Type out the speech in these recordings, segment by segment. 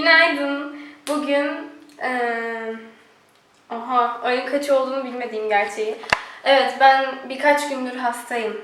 Günaydın. Bugün eee aha ayın kaç olduğunu bilmediğim gerçeği. Evet ben birkaç gündür hastayım.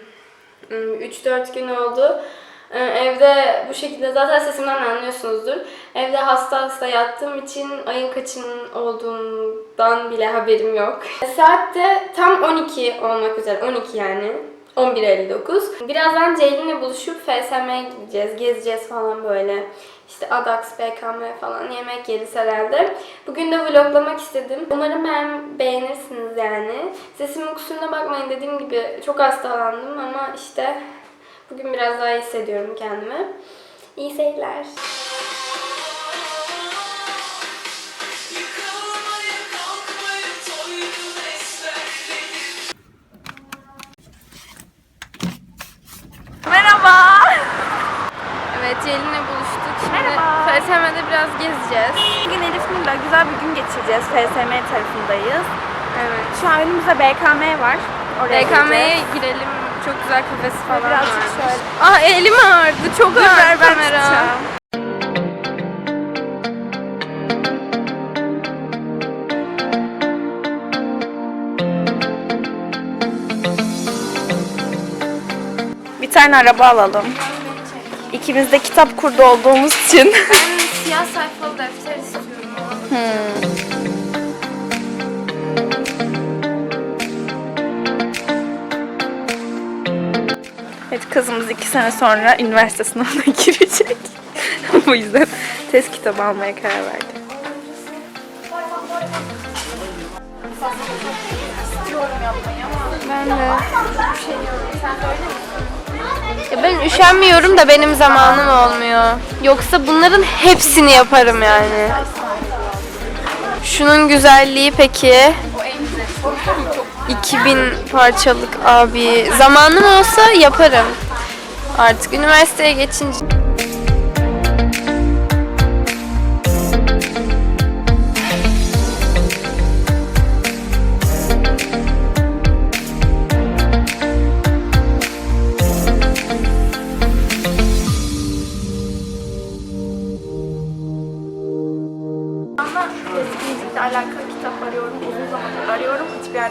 3-4 gün oldu. Ee, Evde bu şekilde zaten sesimden de anlıyorsunuzdur. Evde hasta hasta yattığım için ayın kaçının olduğundan bile haberim yok. Saat de tam 12 olmak üzere. 12 yani. 11.59. Birazdan Ceylin'le buluşup FSM'ye gideceğiz. Gezeceğiz falan böyle. İşte Adax, BKM falan yemek yeriz herhalde. Bugün de vloglamak istedim. Umarım ben beğenirsiniz yani. Sesimin kusuruna bakmayın dediğim gibi çok hastalandım ama işte bugün biraz daha hissediyorum kendimi. İyi seyirler. Şimdi FSM'de biraz gezeceğiz. Bugün Elif Nur'la güzel bir gün geçireceğiz. FSM tarafındayız. Evet. Şu an önümüzde BKM var. Oraya BKM'ye girelim. Çok güzel kafesi falan Birazcık var. şöyle. Ah elim ağrıdı. Çok ben kamera. tutacağım. Bir tane araba alalım. İkimiz de kitap kurdu olduğumuz için. Ben siyah sayfalı defter istiyorum. Evet kızımız iki sene sonra üniversite sınavına girecek. o yüzden test kitabı almaya karar verdi. Ben de. Ya ben üşenmiyorum da benim zamanım olmuyor. Yoksa bunların hepsini yaparım yani. Şunun güzelliği peki. 2000 parçalık abi. Zamanım olsa yaparım. Artık üniversiteye geçince.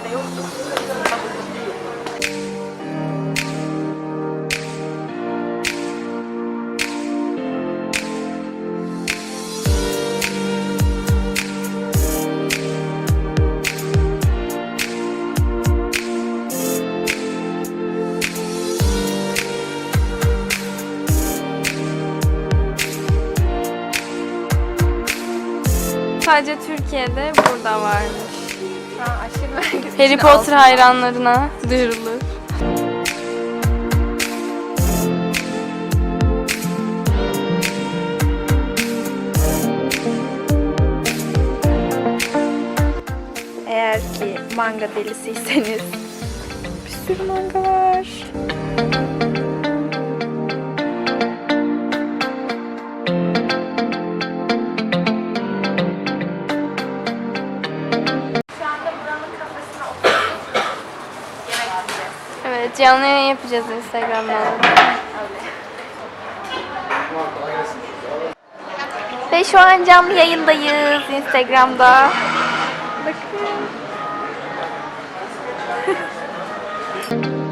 Yerde yoktu. Sadece Türkiye'de burada varmış. Aşırı merak Harry Potter hayranlarına duyurulur. Eğer ki manga delisiyseniz bir sürü manga var. Canlı yayın yapacağız Instagram'dan. Ve şu an canlı yayındayız Instagram'da. Bakın.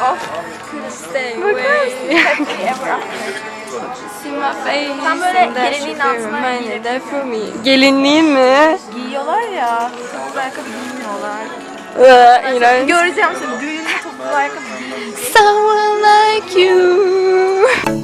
Bakar mısın? Sen böyle gelinliğin altına Gelinliğin mi? Giyiyorlar ya. Topuklu ayakkabı giymiyorlar. Ee, iğrenç. Göreceğim seni. Düğünde topuklu ayakkabı giyince. Someone like you.